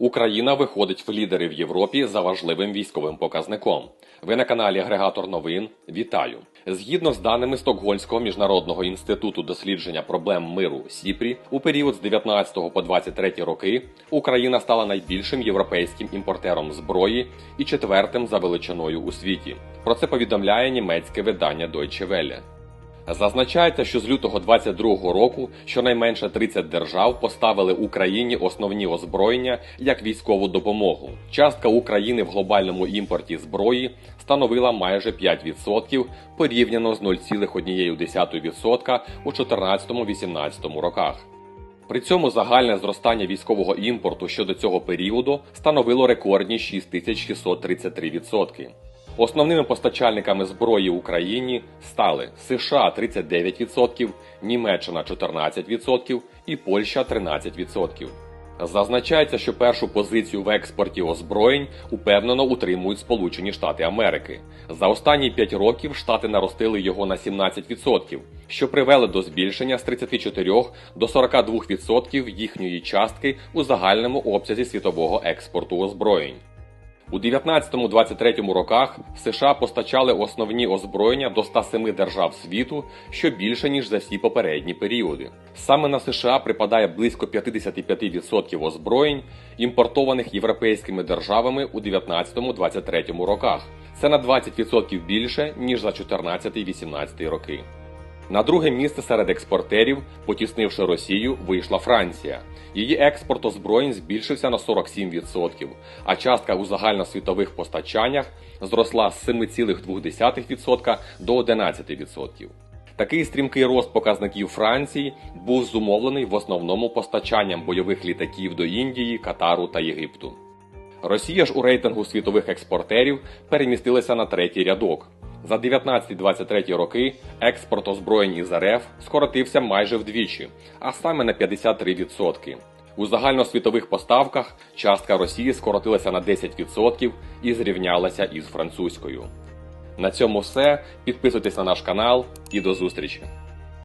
Україна виходить в лідери в Європі за важливим військовим показником. Ви на каналі Агрегатор новин. Вітаю! Згідно з даними Стокгольмського міжнародного інституту дослідження проблем миру СІПРІ, у період з 19 по 23 роки Україна стала найбільшим європейським імпортером зброї і четвертим за величиною у світі. Про це повідомляє німецьке видання Deutsche Welle. Зазначається, що з лютого 22-го року щонайменше 30 держав поставили Україні основні озброєння як військову допомогу. Частка України в глобальному імпорті зброї становила майже 5% порівняно з 0,1% у 14-18 роках. При цьому загальне зростання військового імпорту щодо цього періоду становило рекордні 6633%. Основними постачальниками зброї Україні стали США 39%, Німеччина 14% і Польща 13%. Зазначається, що першу позицію в експорті озброєнь упевнено утримують Сполучені Штати Америки. За останні 5 років штати наростили його на 17%, що привело до збільшення з 34 до 42% їхньої частки у загальному обсязі світового експорту озброєнь. У 19-23 роках США постачали основні озброєння до 107 держав світу, що більше ніж за всі попередні періоди. Саме на США припадає близько 55% озброєнь, імпортованих європейськими державами у 19-23 роках. Це на 20% більше ніж за 14-18 роки. На друге місце серед експортерів, потіснивши Росію, вийшла Франція. Її експорт озброєнь збільшився на 47%, а частка у загальносвітових постачаннях зросла з 7,2% до 11%. Такий стрімкий рост показників Франції був зумовлений в основному постачанням бойових літаків до Індії, Катару та Єгипту. Росія ж у рейтингу світових експортерів перемістилася на третій рядок. За 19-23 роки експорт озброєнь із РФ скоротився майже вдвічі, а саме на 53%. У загальносвітових поставках частка Росії скоротилася на 10% і зрівнялася із французькою. На цьому все. Підписуйтесь на наш канал і до зустрічі!